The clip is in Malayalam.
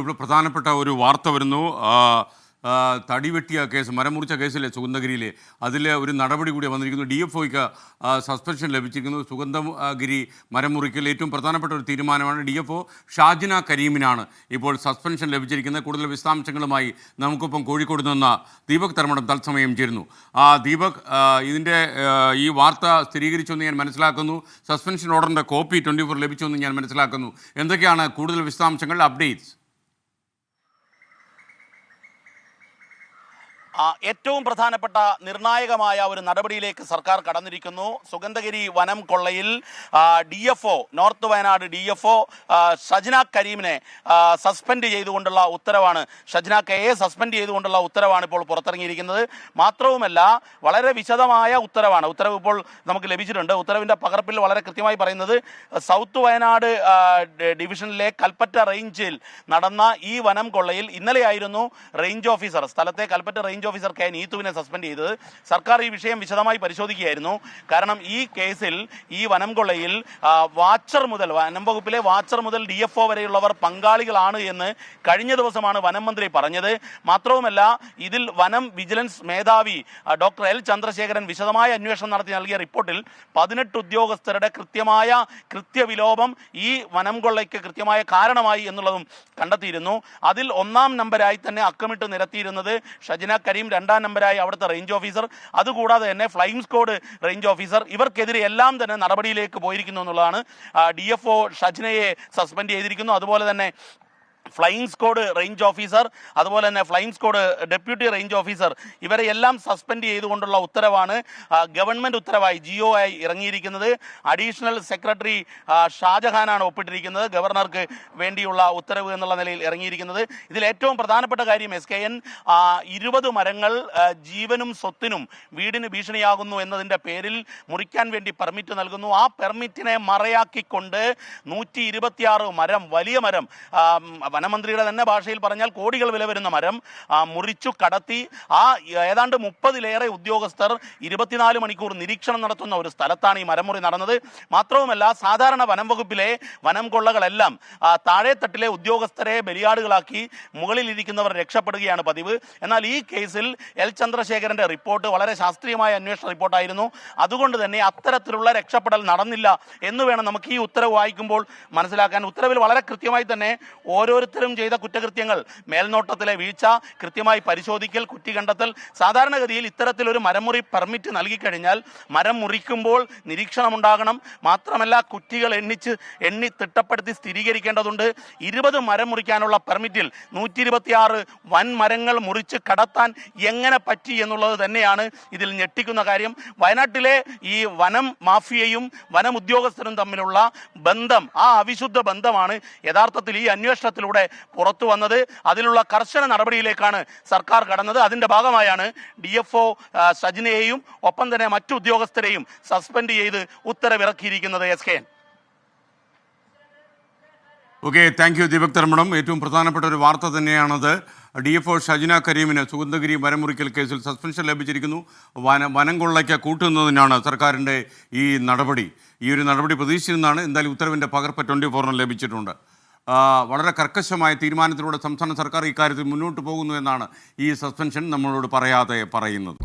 ഇവിടെ പ്രധാനപ്പെട്ട ഒരു വാർത്ത വരുന്നു. തടി വെട്ടിയ കേസ് മരമുറിച്ച കേസിലെ സുഗന്ധഗിരിയിലെ? അതിൽ ഒരു നടപടി കൂടി വന്നിരിക്കുന്നു. ഡി എഫ് ഒയ്ക്ക് സസ്പെൻഷൻ ലഭിച്ചിരിക്കുന്നു. സുഗന്ധഗിരി മരമുറിക്കൽ ഏറ്റവും പ്രധാനപ്പെട്ട ഒരു തീരുമാനമാണ്. ഡി എഫ് ഒ ഷാജിന കരീമിനാണ് ഇപ്പോൾ സസ്പെൻഷൻ ലഭിച്ചിരിക്കുന്നത്. കൂടുതൽ വിശദാംശങ്ങളുമായി നമുക്കൊപ്പം കോഴിക്കോട് നിന്ന് ദീപക് തർമ്മടം തത്സമയം ചേരുന്നു. ആ ദീപക് ഇതിന്റെ ഈ വാർത്ത സ്ഥിരീകരിച്ചുവെന്ന് ഞാൻ മനസ്സിലാക്കുന്നു. സസ്പെൻഷൻ ഓർഡറിന്റെ കോപ്പി ട്വന്റി ഫോർ ലഭിച്ചുവെന്ന് ഞാൻ മനസ്സിലാക്കുന്നു. എന്തൊക്കെയാണ് കൂടുതൽ വിശദാംശങ്ങൾ അപ്ഡേറ്റ്സ് ഏറ്റവും പ്രധാനപ്പെട്ട നിർണായകമായ ഒരു നടപടിയിലേക്ക് സർക്കാർ കടന്നിരിക്കുന്നു. സുഗന്ധഗിരി വനം കൊള്ളയിൽ D F O north Wayanad D F O Shajna കരീമിനെ suspend ചെയ്തുകൊണ്ടുള്ള ഉത്തരവാണ് ഷജ്ന കെയെ സസ്പെൻഡ് ചെയ്തുകൊണ്ടുള്ള ഉത്തരവാണ് ഇപ്പോൾ പുറത്തിറങ്ങിയിരിക്കുന്നത്. മാത്രവുമല്ല വളരെ വിശദമായ ഉത്തരവാണ്. ഉത്തരവ് ഇപ്പോൾ നമുക്ക് ലഭിച്ചിട്ടുണ്ട്. ഉത്തരവിന്റെ പകർപ്പിൽ വളരെ കൃത്യമായി പറയുന്നത് സൗത്ത് വയനാട് ഡിവിഷനിലെ കൽപ്പറ്റ റേഞ്ചിൽ നടന്ന ഈ വനം കൊള്ളയിൽ ഇന്നലെയായിരുന്നു റേഞ്ച് ഓഫീസർ സ്ഥലത്തെ കൽപ്പറ്റ റേഞ്ച് ഓഫീസർ കെ നീത്തുവിനെ സസ്പെൻഡ് ചെയ്തത്. സർക്കാർ ഈ വിഷയം വിശദമായി പരിശോധിക്കുകയായിരുന്നു. കാരണം ഈ കേസിൽ ഈ വനം കൊള്ളയിൽ വാച്ചർ മുതൽ വനം വകുപ്പിലെ വാച്ചർ മുതൽ ഡി എഫ് ഒ വരെയുള്ളവർ പങ്കാളികളാണ് എന്ന് കഴിഞ്ഞ ദിവസമാണ് വനം മന്ത്രി പറഞ്ഞത്. മാത്രവുമല്ല ഇതിൽ വനം വിജിലൻസ് മേധാവി ഡോക്ടർ എൽ ചന്ദ്രശേഖരൻ വിശദമായ അന്വേഷണം നടത്തി. നൽകിയ റിപ്പോർട്ടിൽ പതിനെട്ട് ഉദ്യോഗസ്ഥരുടെ കൃത്യമായ കൃത്യവിലോപം ഈ വനം കൊള്ളയ്ക്ക് കൃത്യമായ കാരണമായി എന്നുള്ളതും കണ്ടെത്തിയിരുന്നു. അതിൽ ഒന്നാം നമ്പരായി തന്നെ അക്കമിട്ട് നിരത്തിയിരുന്നത് ഷജന കരീം രണ്ടാം നമ്പരായി അവിടുത്തെ റേഞ്ച് ഓഫീസർ അതുകൂടാതെ തന്നെ ഫ്ലൈം സ്ക്വാഡ് റേഞ്ച് ഓഫീസർ ഇവർക്കെതിരെ എല്ലാം തന്നെ നടപടിയിലേക്ക് പോയിരിക്കുന്നു എന്നുള്ളതാണ് ഡി എഫ് ഷജ്നയെ സസ്പെൻഡ് ചെയ്തിരിക്കുന്നു. അതുപോലെ തന്നെ ഫ്ലൈയിങ് സ്ക്വാഡ് റേഞ്ച് ഓഫീസർ അതുപോലെ തന്നെ flying squad deputy range officer ഇവരെ എല്ലാം സസ്പെൻഡ് ചെയ്തുകൊണ്ടുള്ള ഉത്തരവാണ് ഗവൺമെന്റ് ഉത്തരവായി ജിഒ ആയി ഇറങ്ങിയിരിക്കുന്നത്. അഡീഷണൽ സെക്രട്ടറി ഷാജഹാനാണ് ഒപ്പിട്ടിരിക്കുന്നത് ഗവർണർക്ക് വേണ്ടിയുള്ള ഉത്തരവ് എന്നുള്ള നിലയിൽ ഇറങ്ങിയിരിക്കുന്നത്. ഇതിൽ ഏറ്റവും പ്രധാനപ്പെട്ട കാര്യം എസ് കെ എൻ ഇരുപത് മരങ്ങൾ ജീവനും സ്വത്തിനും വീടിന് ഭീഷണിയാകുന്നു എന്നതിന്റെ പേരിൽ മുറിക്കാൻ വേണ്ടി പെർമിറ്റ് നൽകുന്നു. ആ പെർമിറ്റിനെ മറയാക്കിക്കൊണ്ട് നൂറ്റി മരം വലിയ മരം വനമന്ത്രിയുടെ തന്നെ ഭാഷയിൽ പറഞ്ഞാൽ കോടികൾ വില വരുന്ന മരം മുറിച്ചു കടത്തി ആ ഏതാണ്ട് മുപ്പതിലേറെ ഉദ്യോഗസ്ഥർ ഇരുപത്തിനാല് മണിക്കൂർ നിരീക്ഷണം നടത്തുന്ന ഒരു സ്ഥലത്താണ് ഈ മരമുറി നടന്നത്. മാത്രവുമല്ല സാധാരണ വനം വകുപ്പിലെ വനം കൊള്ളകളെല്ലാം താഴെത്തട്ടിലെ ഉദ്യോഗസ്ഥരെ ബലിയാടുകളാക്കി മുകളിലിരിക്കുന്നവർ രക്ഷപ്പെടുകയാണ് പതിവ്. എന്നാൽ ഈ കേസിൽ എൽ ചന്ദ്രശേഖരന്റെ റിപ്പോർട്ട് വളരെ ശാസ്ത്രീയമായ അന്വേഷണ റിപ്പോർട്ടായിരുന്നു. അതുകൊണ്ട് തന്നെ അത്തരത്തിലുള്ള രക്ഷപ്പെടൽ നടന്നില്ല എന്ന് വേണം നമുക്ക് ഈ ഉത്തരവ് വായിക്കുമ്പോൾ മനസ്സിലാക്കാൻ. ഉത്തരവിൽ വളരെ കൃത്യമായി തന്നെ ഓരോരുത്തരും ചെയ്ത കുറ്റകൃത്യങ്ങൾ മേൽനോട്ടത്തിലെ വീഴ്ച കൃത്യമായി പരിശോധിക്കൽ കുറ്റി കണ്ടെത്തൽ സാധാരണഗതിയിൽ ഇത്തരത്തിലൊരു മരമുറി പെർമിറ്റ് നൽകിക്കഴിഞ്ഞാൽ മരം മുറിക്കുമ്പോൾ നിരീക്ഷണമുണ്ടാകണം. മാത്രമല്ല കുറ്റികൾ എണ്ണിച്ച് എണ്ണി തിട്ടപ്പെടുത്തി സ്ഥിരീകരിക്കേണ്ടതുണ്ട്. ഇരുപത് മരം മുറിക്കാനുള്ള പെർമിറ്റിൽ നൂറ്റി ഇരുപത്തിയാറ് വൻ മരങ്ങൾ മുറിച്ച് കടത്താൻ എങ്ങനെ പറ്റി എന്നുള്ളത് തന്നെയാണ് ഇതിൽ ഞെട്ടിക്കുന്ന കാര്യം. വയനാട്ടിലെ ഈ വനം മാഫിയയും വനം ഉദ്യോഗസ്ഥരും തമ്മിലുള്ള ബന്ധം ആ അവിശുദ്ധ ബന്ധമാണ് യഥാർത്ഥത്തിൽ ഈ അന്വേഷണത്തിലൂടെ പുറത്തു വന്നത്. അതിലുള്ള കർശന നടപടിയിലേക്കാണ് സർക്കാർ കടന്നത്. അതിന്റെ ഭാഗമായാണ് ഡി എഫ് ഒ സജിനെയും ഒപ്പം തന്നെ മറ്റു ഉദ്യോഗസ്ഥരെയും സസ്പെൻഡ് ചെയ്ത് ഉത്തരവിറക്കിയിരിക്കുന്നത് S K N. Okay thank you Deepak Dharmadam ഏറ്റവും പ്രധാനപ്പെട്ട ഒരു വാർത്ത തന്നെയാണത്. ഡി എഫ് ഒ ഷജിന കരീമിന് സുഗന്ധഗിരി മരമുറിക്കൽ കേസിൽ സസ്പെൻഷൻ ലഭിച്ചിരിക്കുന്നു. വന വനം കൊള്ളയ്ക്ക് കൂട്ടുന്നതിനാണ് സർക്കാരിന്റെ ഈ നടപടി. ഈ ഒരു നടപടി പ്രതീക്ഷിച്ചിരുന്നതാണ്. എന്തായാലും ഉത്തരവിന്റെ പകർപ്പ് ട്വന്റി ഫോറിന് ലഭിച്ചിട്ടുണ്ട്. വളരെ കർക്കശമായ തീരുമാനത്തിലൂടെ സംസ്ഥാന സർക്കാർ ഇക്കാര്യത്തിൽ മുന്നോട്ട് പോകുന്നു എന്നാണ് ഈ സസ്പെൻഷൻ നമ്മളോട് പറയാതെ പറയുന്നത്.